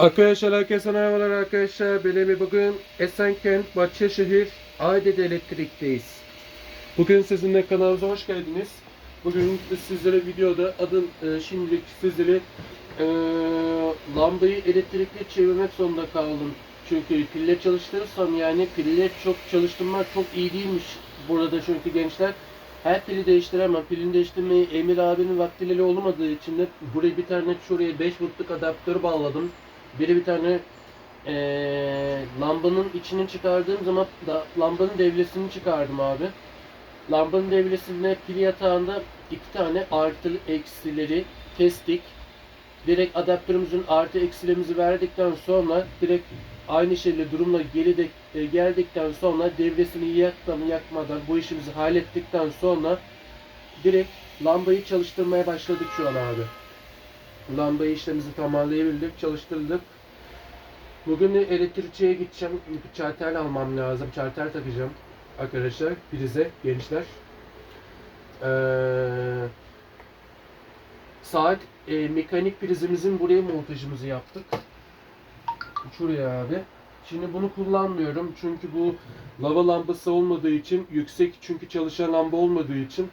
Arkadaşlar herkese merhabalar arkadaşlar. Benim bugün Esenkent, Bahçeşehir, Aydede Elektrik'teyiz. Bugün sizinle kanalımıza hoş geldiniz. Bugün sizlere videoda adım e, şimdilik sizlere e, lambayı elektrikli çevirmek zorunda kaldım. Çünkü pille çalıştırırsam yani pille çok çalıştırmak çok iyi değilmiş burada çünkü gençler. Her pili değiştiremem. Pilini değiştirmeyi Emir abinin vaktileri olmadığı için de buraya bir tane şuraya 5 voltluk adaptör bağladım. Biri bir tane eee, lambanın içini çıkardığım zaman da lambanın devresini çıkardım abi. Lambanın devresinde pil yatağında iki tane artı eksileri kestik. Direkt adaptörümüzün artı eksilerimizi verdikten sonra direkt aynı şeyle durumla geri de, e, geldikten sonra devresini yakmadan yakmadan bu işimizi hallettikten sonra direkt lambayı çalıştırmaya başladık şu an abi. Lambayı işlemimizi tamamlayabildik, çalıştırdık. Bugün elektrikçiye gideceğim. Çartel almam lazım. Çartel takacağım. Arkadaşlar prize gençler. Ee, saat e, mekanik prizimizin buraya montajımızı yaptık. Şuraya abi. Şimdi bunu kullanmıyorum çünkü bu lava lambası olmadığı için yüksek çünkü çalışan lamba olmadığı için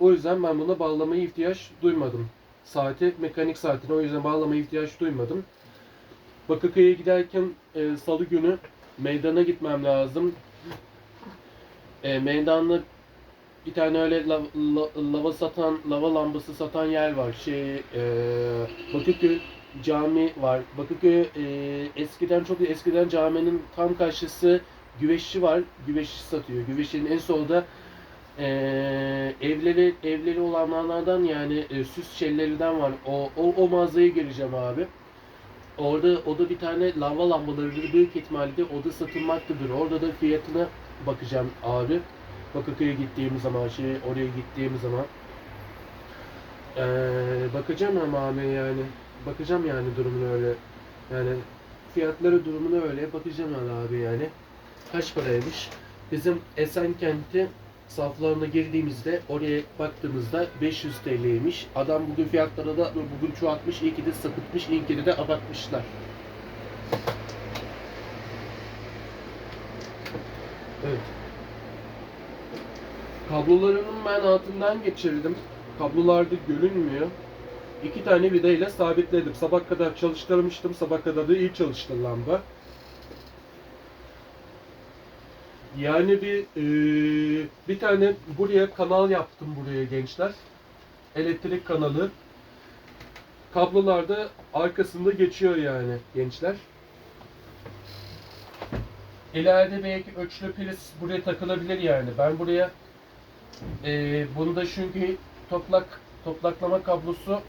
o yüzden ben buna bağlamaya ihtiyaç duymadım. Saate, mekanik saatine o yüzden bağlamaya ihtiyaç duymadım. Bakırköy'e giderken e, salı günü meydana gitmem lazım. E, meydanda bir tane öyle la- la- lava satan, lava lambası satan yer var. Şey, e, Bakırköy cami var. Bakırköy e, eskiden çok eskiden caminin tam karşısı güveççi var. Güveççi satıyor. Güveççinin en solda e, evleri evleri olanlardan yani e, süs şeylerinden var. O, o, o mağazaya gireceğim abi. Orada o da bir tane lava lambaları büyük ihtimalle o da satılmaktadır. Orada da fiyatına bakacağım abi. Bakırköy'e gittiğim zaman şey oraya gittiğim zaman ee, bakacağım ama abi yani bakacağım yani durumuna öyle yani fiyatları durumuna öyle bakacağım abi yani kaç paraymış bizim Esenkent'e saflarına girdiğimizde oraya baktığımızda 500 TL'ymiş. Adam bugün fiyatları da bugün çoğaltmış, iyi ki de sapıtmış, iyi de abartmışlar. Evet. Kablolarının ben altından geçirdim. Kablolarda görünmüyor. İki tane vidayla sabitledim. Sabah kadar çalıştırmıştım. Sabah kadar da iyi çalıştı lamba. Yani bir eee, bir tane buraya kanal yaptım buraya gençler. Elektrik kanalı. Kablolar da arkasında geçiyor yani gençler. İleride belki ölçülü priz buraya takılabilir yani. Ben buraya eee bunda çünkü toplak toplaklama kablosu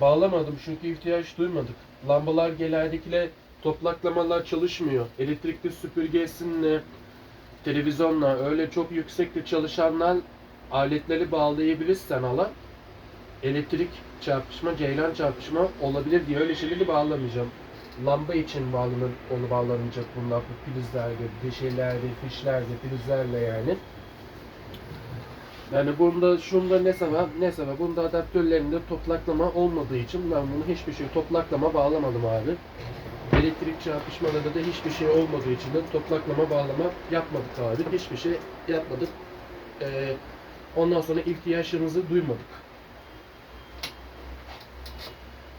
bağlamadım çünkü ihtiyaç duymadık. Lambalar genellikle toplaklamalar çalışmıyor. Elektrikli süpürgesinle televizyonla öyle çok yüksekte çalışanlar aletleri bağlayabilirsen ala elektrik çarpışma, ceylan çarpışma olabilir diye öyle şeyleri bağlamayacağım. Lamba için bağlanır, onu bağlanacak bunlar bu prizlerde, bir şeylerde, fişlerde, prizlerle yani. Yani bunda şunda ne sebep ne sebep bunda adaptörlerinde toplaklama olmadığı için ben bunu hiçbir şey toplaklama bağlamadım abi. Elektrik çarpışmalarında da hiçbir şey olmadığı için de toplaklama bağlama yapmadık abi. Hiçbir şey yapmadık. Ee, ondan sonra ihtiyaçlarımızı duymadık.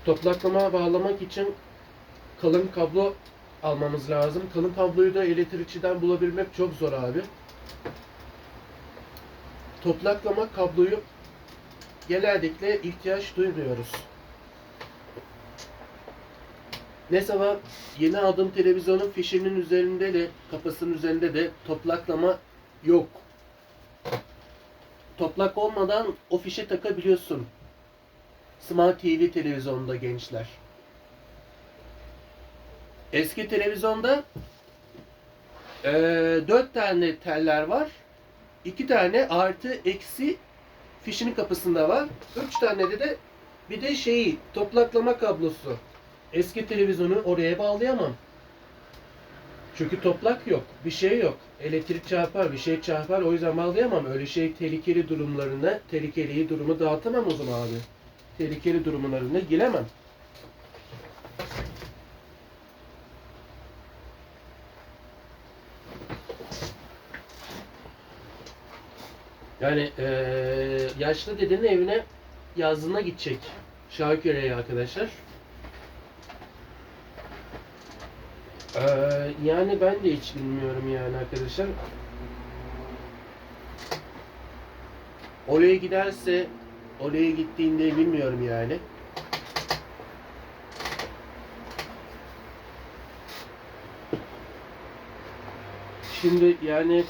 Toplaklama bağlamak için kalın kablo almamız lazım. Kalın kabloyu da elektrikçiden bulabilmek çok zor abi. Toplaklama kabloyu genellikle ihtiyaç duymuyoruz. Mesela yeni aldığım televizyonun fişinin üzerinde de kapısının üzerinde de toplaklama yok. Toplak olmadan o fişe takabiliyorsun. Smart TV televizyonda gençler. Eski televizyonda eee dört tane teller var. iki tane artı eksi fişinin kapısında var. Üç tane de de bir de şeyi toplaklama kablosu. Eski televizyonu oraya bağlayamam. Çünkü toplak yok, bir şey yok. Elektrik çarpar, bir şey çarpar. O yüzden bağlayamam. Öyle şey tehlikeli durumlarına, tehlikeli durumu dağıtamam o zaman abi. Tehlikeli durumlarına giremem. Yani ee, yaşlı dedenin evine yazlığına gidecek Şarköy'e arkadaşlar. Eee, yani ben de hiç bilmiyorum yani arkadaşlar. Oraya giderse oraya gittiğinde bilmiyorum yani. Şimdi yani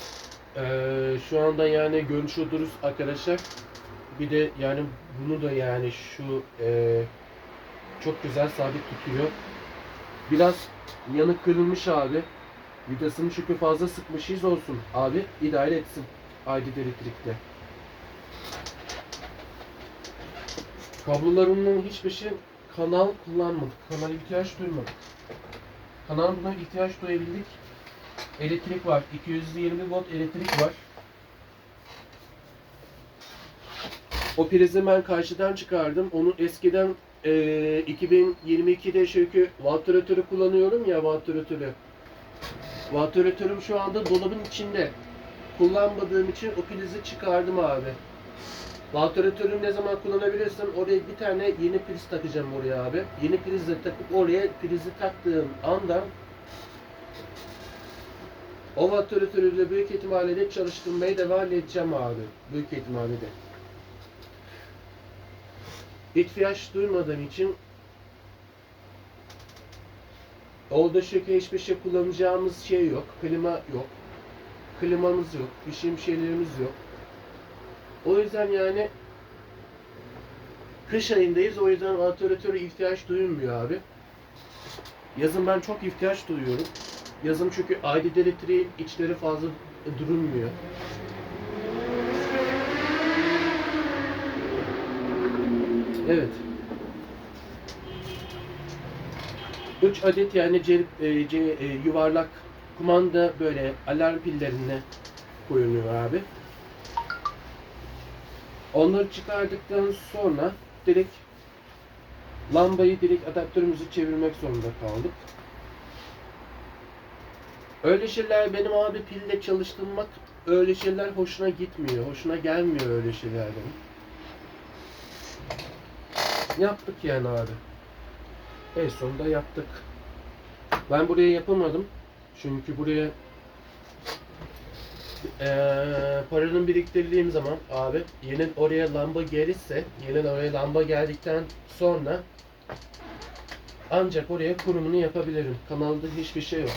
eee, şu anda yani görüşüyoruz arkadaşlar. Bir de yani bunu da yani şu eee, çok güzel sabit tutuyor. Biraz yanı kırılmış abi. Vidasını çünkü fazla sıkmışız olsun abi. idare etsin. Aydın elektrikte. Kablolarının hiçbir şey kanal kullanmadık. Kanal ihtiyaç duymadık. Kanal buna ihtiyaç duyabildik. Elektrik var. 220 volt elektrik var. O prizi ben karşıdan çıkardım. Onu eskiden eee 2022'de çünkü vantilatörü kullanıyorum ya vantilatörü. Vantilatörüm şu anda dolabın içinde. Kullanmadığım için o prizi çıkardım abi. Vantilatörü ne zaman kullanabilirsem oraya bir tane yeni priz takacağım oraya abi. Yeni prizle takıp oraya prizi taktığım andan o vantilatörü de büyük ihtimalle de çalıştırmaya devam edeceğim abi. Büyük ihtimalle de. İhtiyaç duymadığım için orada çünkü hiçbir şey kullanacağımız şey yok. Klima yok. Klimamız yok. Pişim şeylerimiz yok. O yüzden yani kış ayındayız. O yüzden vantilatöre ihtiyaç duyulmuyor abi. Yazın ben çok ihtiyaç duyuyorum. Yazın çünkü aydın elektriği içleri fazla durulmuyor. Evet. 3 adet yani ce, e, ce, e, yuvarlak kumanda böyle alarm pillerine koyuluyor abi. Onları çıkardıktan sonra direkt lambayı direkt adaptörümüzü çevirmek zorunda kaldık. Öyle şeyler benim abi pille çalıştırmak öyle şeyler hoşuna gitmiyor. Hoşuna gelmiyor öyle şeyler benim. Yaptık yani abi. En sonunda yaptık. Ben buraya yapamadım. Çünkü buraya eee paranın biriktirdiğim zaman abi yeni oraya lamba gelirse yeni oraya lamba geldikten sonra ancak oraya kurumunu yapabilirim. Kanalda hiçbir şey yok.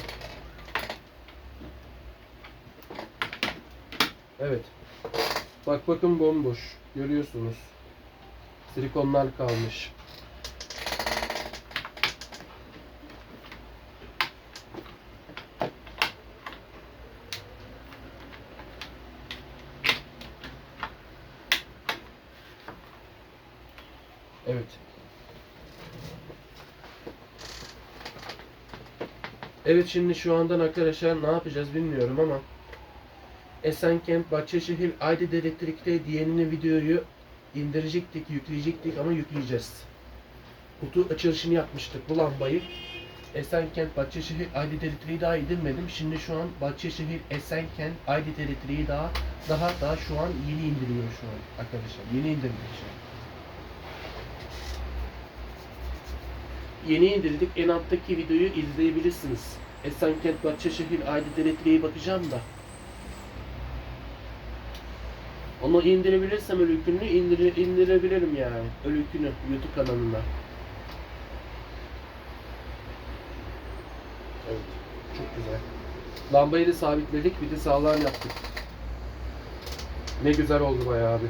Evet. Bak bakın bomboş. Görüyorsunuz. Silikonlar kalmış. Evet. Evet şimdi şu andan arkadaşlar ne yapacağız bilmiyorum ama Esenkent, Bahçeşehir, Aydın Elektrik'te diğerini videoyu indirecektik, yükleyecektik ama yükleyeceğiz. Kutu açılışını yapmıştık bu lambayı. Esenkent, Bahçeşehir, Aydın Elektrik'i daha indirmedim. Şimdi şu an Bahçeşehir, Esenkent, Aydın Elektrik'i daha daha daha şu an yeni indiriyor şu an arkadaşlar. Yeni indirdik şu an. Yeni indirdik. En alttaki videoyu izleyebilirsiniz. Esenkent, Bahçeşehir, Aydın Elektrik'e bakacağım da. Onu indirebilirsem ölükünü indire, indirebilirim yani. Ölükünü YouTube kanalında. Evet. Çok güzel. Lambayı da sabitledik. Bir de sağlam yaptık. Ne güzel oldu bayağı abi.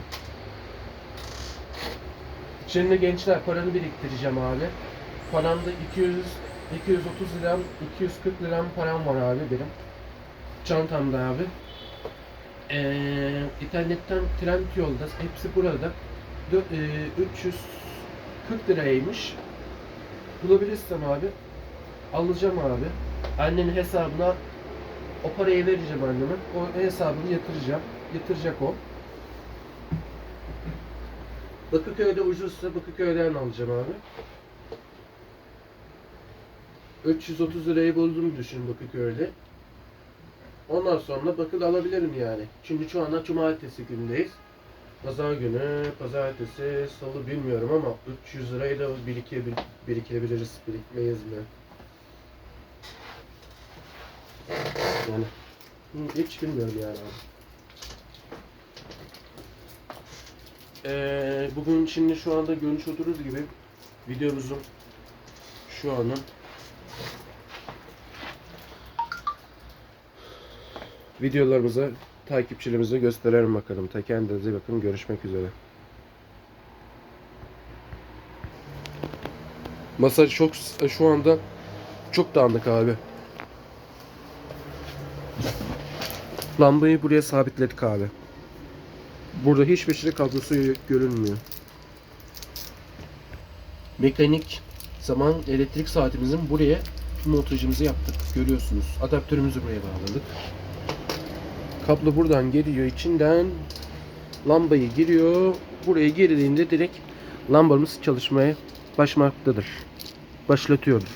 Şimdi gençler paranı biriktireceğim abi. Paramda 200 230 liram, 240 liram param var abi benim. Çantamda abi. Ee, internetten Trendyol'da hepsi burada. Dö- e, 340 liraymış. Bulabilirsem abi alacağım abi. Annenin hesabına o parayı vereceğim anneme. O hesabını yatıracağım. Yatıracak o. Bakırköy'de ucuzsa Bakırköy'den alacağım abi. 330 lirayı bulduğumu düşün Bakırköy'de. Ondan sonra bakın alabilirim yani. Şimdi şu anda cumartesi gündeyiz. Pazar günü, pazartesi, salı bilmiyorum ama 300 lirayı da birikebil birikebiliriz, birikmeyiz mi? Yani hı, hiç bilmiyorum yani. Ee, bugün şimdi şu anda görmüş olduğunuz gibi videomuzun şu anın videolarımızı takipçilerimize gösterelim bakalım. Ta kendinize bakın. Görüşmek üzere. Masa çok şu anda çok dağınık abi. Lambayı buraya sabitledik abi. Burada hiçbir şey kablosu görünmüyor. Mekanik zaman elektrik saatimizin buraya montajımızı yaptık. Görüyorsunuz. Adaptörümüzü buraya bağladık. Kablo buradan geliyor içinden lambayı giriyor. Buraya girdiğinde direkt lambamız çalışmaya başlamaktadır. Başlatıyoruz.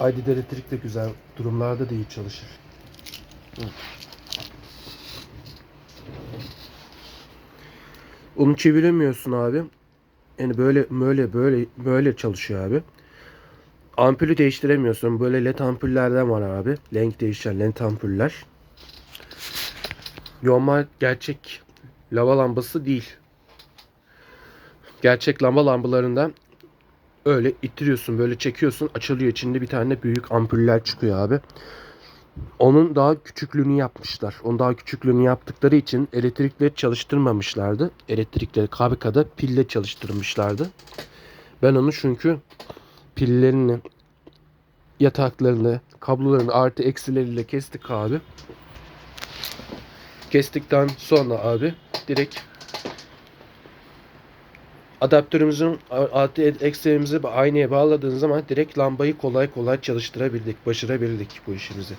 Aydın elektrik de güzel durumlarda da iyi çalışır. Onu çeviremiyorsun abi. Yani böyle böyle böyle böyle çalışıyor abi. Ampulü değiştiremiyorsun. Böyle led ampullerden var abi. Renk değişen led ampuller. Normal gerçek lava lambası değil. Gerçek lamba lambalarından öyle ittiriyorsun, böyle çekiyorsun, açılıyor. İçinde bir tane büyük ampuller çıkıyor abi. Onun daha küçüklüğünü yapmışlar. Onun daha küçüklüğünü yaptıkları için elektrikle çalıştırmamışlardı. Elektrikleri KBK'da pille çalıştırmışlardı. Ben onu çünkü pillerini, yataklarını, kablolarını artı eksileriyle kestik abi. Kestikten sonra abi direkt adaptörümüzün artı eksenimizi aynaya bağladığın zaman direkt lambayı kolay kolay çalıştırabildik, başarabildik bu işimizi.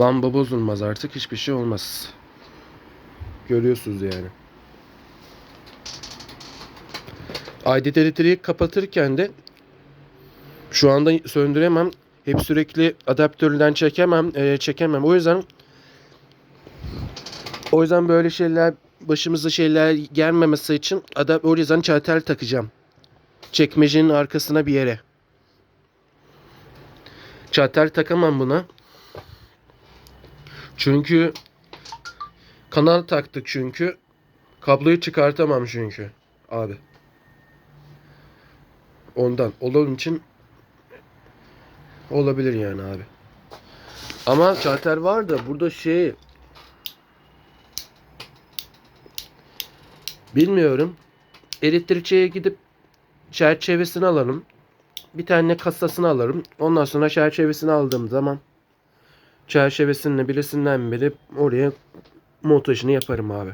Lamba bozulmaz artık hiçbir şey olmaz. Görüyorsunuz yani. Aydın elektriği kapatırken de şu anda söndüremem. Hep sürekli adaptörden çekemem, e, çekemem. O yüzden o yüzden böyle şeyler başımıza şeyler gelmemesi için adap o yüzden çartel takacağım. Çekmecenin arkasına bir yere. Çartel takamam buna. Çünkü kanal taktık çünkü. Kabloyu çıkartamam çünkü abi. Ondan. Onun için olabilir yani abi. Ama çarter var da burada şey bilmiyorum. Elektrikçiye gidip çerçevesini alalım. Bir tane kasasını alırım. Ondan sonra çerçevesini aldığım zaman çerçevesini birisinden biri oraya montajını yaparım abi.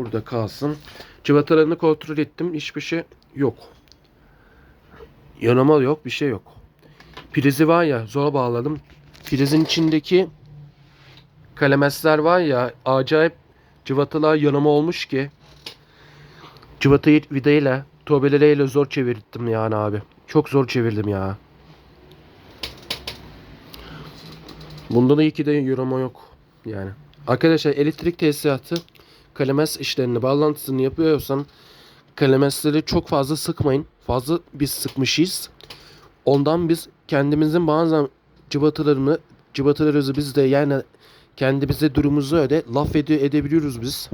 Burada kalsın. Cıvatalarını kontrol ettim. Hiçbir şey yok. Yanama yok. Bir şey yok. Prizi var ya zor bağladım. Prizin içindeki kalemesler var ya acayip cıvatalar yanama olmuş ki. Cıvatayı vidayla tobeleriyle zor çevirdim yani abi. Çok zor çevirdim ya. Bundan iyi ki de yoruma yok yani. Arkadaşlar elektrik tesisatı kalemes işlerini bağlantısını yapıyorsan kalemesleri çok fazla sıkmayın. Fazla biz sıkmışız. Ondan biz kendimizin bazen cıvatalarını cıvatalarımızı biz de yani kendimize durumumuzu öyle laf ede edebiliyoruz biz.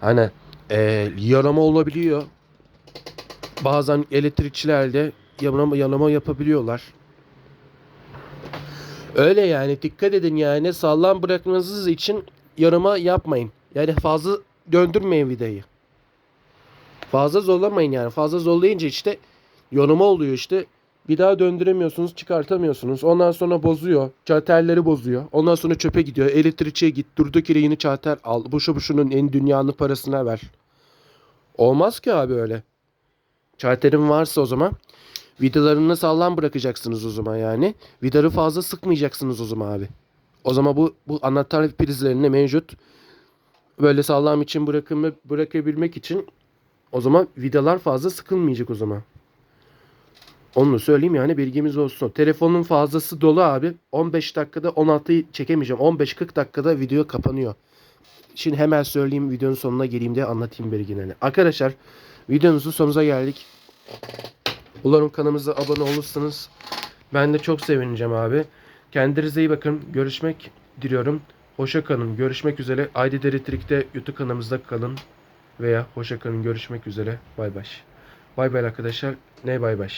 Hani e, yarama olabiliyor. Bazen elektrikçiler de yanama, yanama yapabiliyorlar. Öyle yani dikkat edin yani sağlam bırakmanız için yarama yapmayın. Yani fazla döndürmeyin vidayı. Fazla zorlamayın yani. Fazla zorlayınca işte yanama oluyor işte. Bir daha döndüremiyorsunuz, çıkartamıyorsunuz. Ondan sonra bozuyor. Çarterleri bozuyor. Ondan sonra çöpe gidiyor. Elektrikçiye git. Durduk yere yeni çarter al. Boşu boşunun en dünyanın parasına ver. Olmaz ki abi öyle. Çarterin varsa o zaman vidalarını sağlam bırakacaksınız o zaman yani. Vidarı fazla sıkmayacaksınız o zaman abi. O zaman bu bu anahtar prizlerinde mevcut böyle sağlam için bırakımı bırakabilmek için O zaman vidalar fazla sıkılmayacak o zaman. Onu söyleyeyim yani bilgimiz olsun. Telefonun fazlası dolu abi. 15 dakikada 16'yı çekemeyeceğim. 15-40 dakikada video kapanıyor. Şimdi hemen söyleyeyim videonun sonuna geleyim diye anlatayım bilgilerini. Arkadaşlar videomuzun sonuna geldik. Umarım kanalımıza abone olursanız ben de çok sevineceğim abi. Kendinize iyi bakın. Görüşmek diliyorum. Hoşça kalın. Görüşmek üzere. ID Elektrik'te YouTube kanalımızda kalın. Veya hoşça kalın. Görüşmek üzere. Bay bay. Bay bay arkadaşlar. Ne bay bay.